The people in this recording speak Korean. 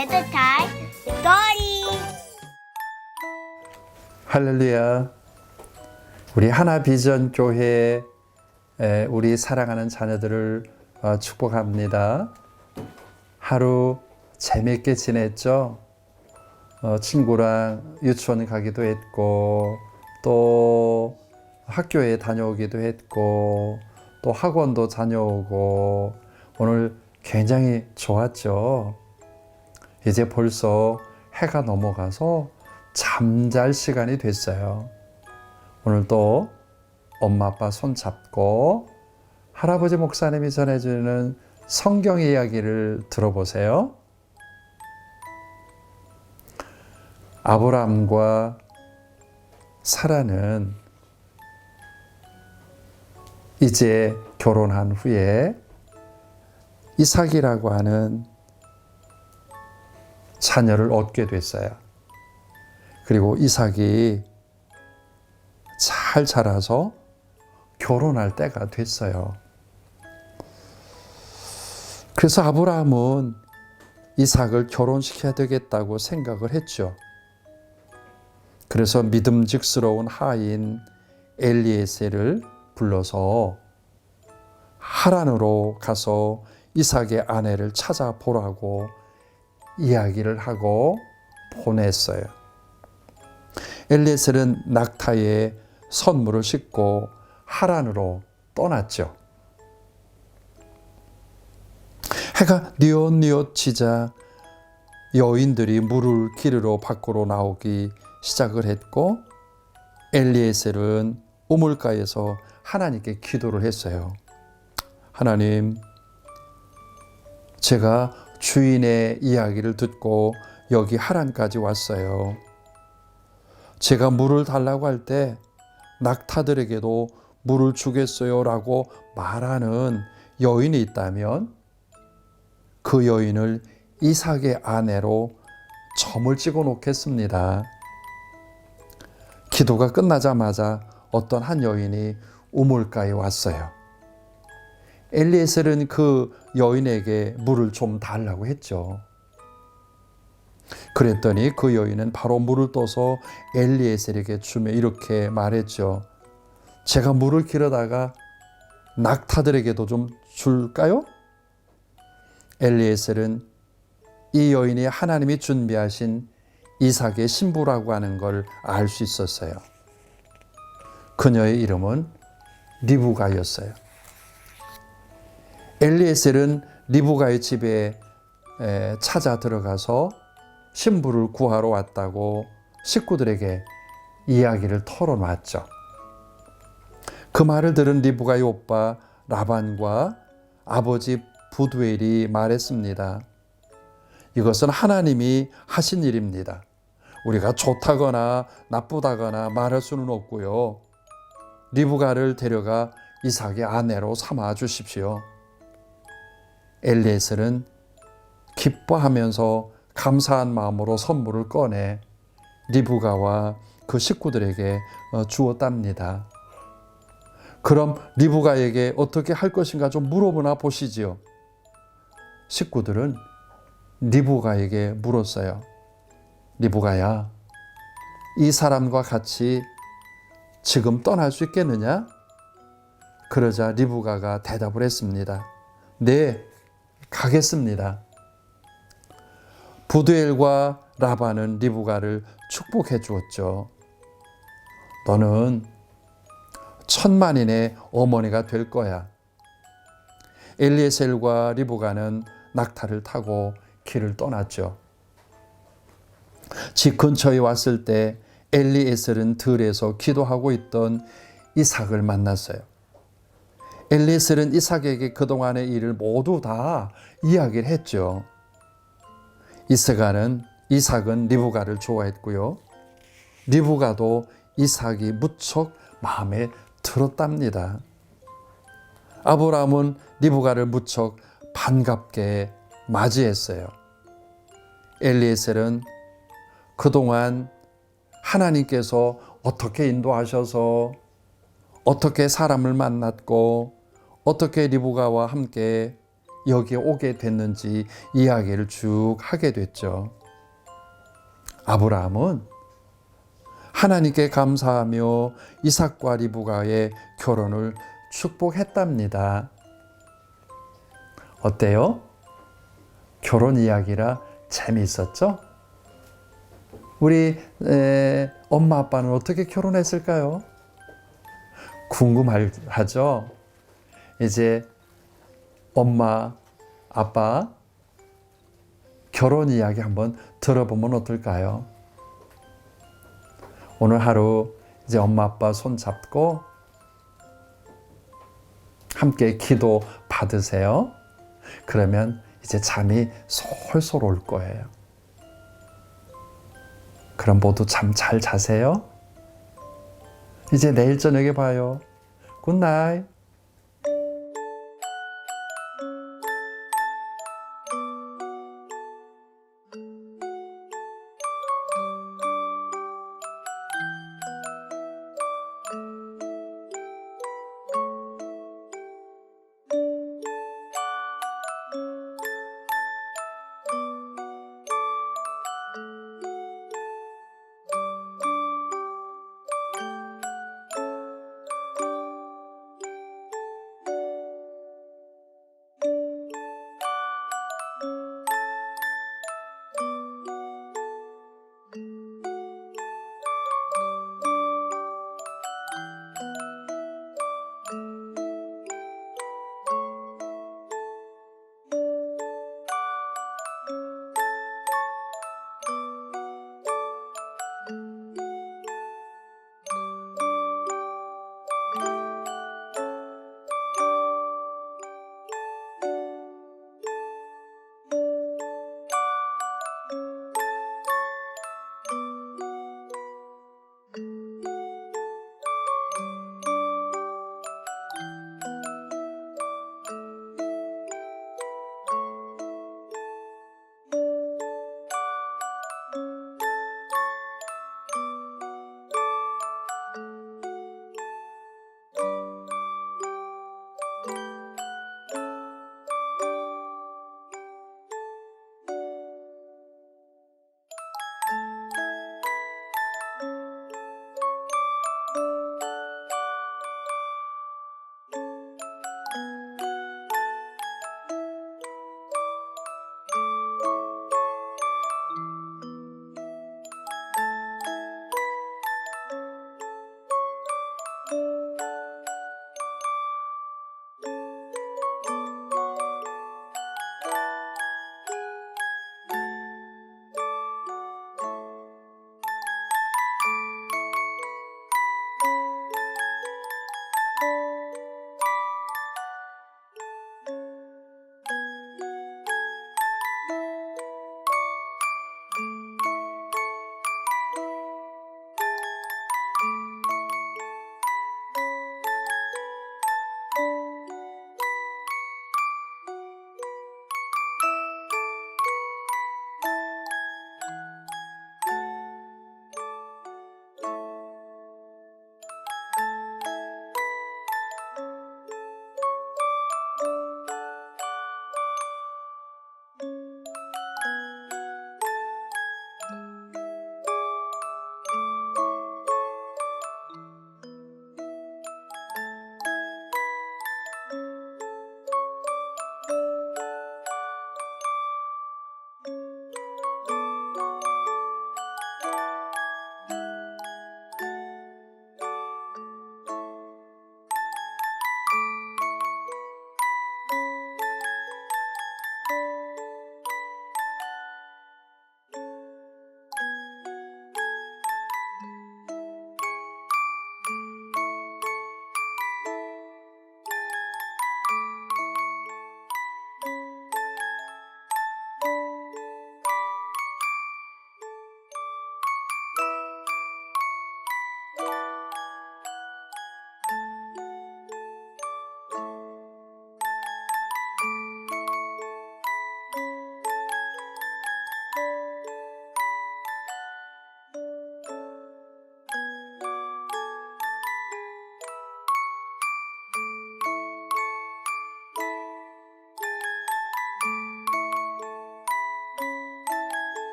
베드타임 스토리 할렐루야. 우리 하나 비전 교회 우리 사랑하는 자녀들을 어, 축복합니다. 하루 재밌게 지냈죠? 어, 친구랑 유치원 가기도 했고 또 학교에 다녀오기도 했고 또 학원도 다녀오고 오늘 굉장히 좋았죠. 이제 벌써 해가 넘어가서 잠잘 시간이 됐어요. 오늘도 엄마 아빠 손 잡고 할아버지 목사님이 전해주는 성경 이야기를 들어보세요. 아브라함과 사라는 이제 결혼한 후에 이삭이라고 하는 자녀를 얻게 됐어요. 그리고 이삭이 잘 자라서 결혼할 때가 됐어요. 그래서 아브라함은 이삭을 결혼시켜야 되겠다고 생각을 했죠. 그래서 믿음직스러운 하인 엘리에셀을 불러서 하란으로 가서 이삭의 아내를 찾아보라고 이야기를 하고 보냈어요. 엘리에셀은 낙타에 선물을 싣고 하란으로 떠났죠. 해가 뉘엿뉘엿 지자 여인들이 물을 기르러 밖으로 나오기 시작을 했고 엘리에셀은 우물가에서 하나님께 기도를 했어요. 하나님, 제가 주인의 이야기를 듣고 여기 하란까지 왔어요. 제가 물을 달라고 할 때 낙타들에게도 물을 주겠어요 라고 말하는 여인이 있다면 그 여인을 이삭의 아내로 점을 찍어 놓겠습니다. 기도가 끝나자마자 어떤 한 여인이 우물가에 왔어요. 엘리에셀은 그 여인에게 물을 좀 달라고 했죠. 그랬더니 그 여인은 바로 물을 떠서 엘리에셀에게 주며 이렇게 말했죠. 제가 물을 길어다가 낙타들에게도 좀 줄까요? 엘리에셀은 이 여인이 하나님이 준비하신 이삭의 신부라고 하는 걸 알 수 있었어요. 그녀의 이름은 리브가였어요. 엘리에셀은 리브가의 집에 찾아 들어가서 신부를 구하러 왔다고 식구들에게 이야기를 털어놨죠. 그 말을 들은 리브가의 오빠 라반과 아버지 부두엘이 말했습니다. 이것은 하나님이 하신 일입니다. 우리가 좋다거나 나쁘다거나 말할 수는 없고요. 리브가를 데려가 이삭의 아내로 삼아 주십시오. 엘리에셀은 기뻐하면서 감사한 마음으로 선물을 꺼내 리브가와 그 식구들에게 어, 주었답니다. 그럼 리브가에게 어떻게 할 것인가 좀 물어보나 보시지요. 식구들은 리브가에게 물었어요. 리브가야, 이 사람과 같이 지금 떠날 수 있겠느냐? 그러자 리브가가 대답을 했습니다. 네, 가겠습니다. 부두엘과 라반은 리브가를 축복해 주었죠. 너는 천만인의 어머니가 될 거야. 엘리에셀과 리브가는 낙타를 타고 길을 떠났죠. 집 근처에 왔을 때 엘리에셀은 들에서 기도하고 있던 이삭을 만났어요. 엘리에셀은 이삭에게 그동안의 일을 모두 다 이야기를 했죠. 이스가는 이삭은 리브가를 좋아했고요. 리브가도 이삭이 무척 마음에 들었답니다. 아브라함은 리브가를 무척 반갑게 맞이했어요. 엘리에셀은 그동안 하나님께서 어떻게 인도하셔서 어떻게 사람을 만났고 어떻게 리브가와 함께 여기에 오게 됐는지 이야기를 쭉 하게 됐죠. 아브라함은 하나님께 감사하며 이삭과 리브가의 결혼을 축복했답니다. 어때요? 결혼 이야기라 재미있었죠? 우리 에, 엄마 아빠는 어떻게 결혼했을까요? 궁금하죠? 이제 엄마 아빠 결혼 이야기 한번 들어보면 어떨까요? 오늘 하루 이제 엄마 아빠 손 잡고 함께 기도 받으세요. 그러면 이제 잠이 솔솔 올 거예요. 그럼 모두 잠 잘 자세요. 이제 내일 저녁에 봐요. 굿나잇.